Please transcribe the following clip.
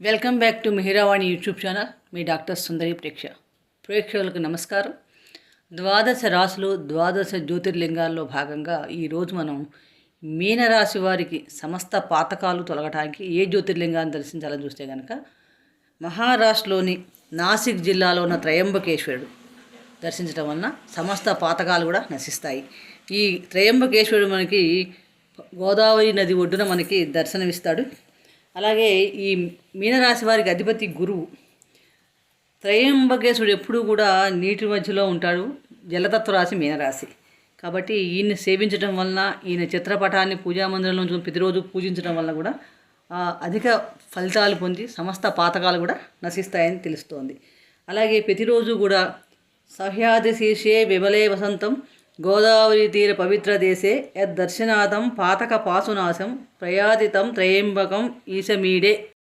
Welcome back to Mihiravani YouTube channel. Me doctor Sundari ప్రేక్ష. ప్రేక్షకులకు నమస్కారం. ద్వాదశ రాశులు ద్వాదశ జ్యోతిర్లింగాల్లో భాగంగా ఈరోజు మనం మీనరాశి వారికి సమస్త పాతకాలు తొలగటానికి ఏ జ్యోతిర్లింగాన్ని దర్శించాలని చూస్తే కనుక మహారాష్ట్రలోని నాసిక్ జిల్లాలో ఉన్న త్రయంబకేశ్వరుడు దర్శించడం వలన సమస్త పాతకాలు కూడా నశిస్తాయి. ఈ త్రయంబకేశ్వరుడు మనకి గోదావరి నది ఒడ్డున మనకి దర్శనమిస్తాడు. అలాగే ఈ మీనరాశి వారికి అధిపతి గురువు. త్రయంబకేశుడు ఎప్పుడూ కూడా నీటి మధ్యలో ఉంటాడు. జలతత్వ రాశి మీనరాశి. కాబట్టి ఈయన్ని సేవించడం వలన ఈయన చిత్రపటాన్ని పూజా మందిరంలో ప్రతిరోజు పూజించడం వలన కూడా అధిక ఫలితాలు పొంది సమస్త పాతకాలు కూడా నశిస్తాయని తెలుస్తోంది. అలాగే ప్రతిరోజు కూడా సహ్యాది శీర్షే విమలే వసంతం గోదావరి తీర పవిత్ర దేశే. యద్దర్శనాథం పాతక పాసునాశం ప్రయాదితం త్రయంబకం ఈశమీడే.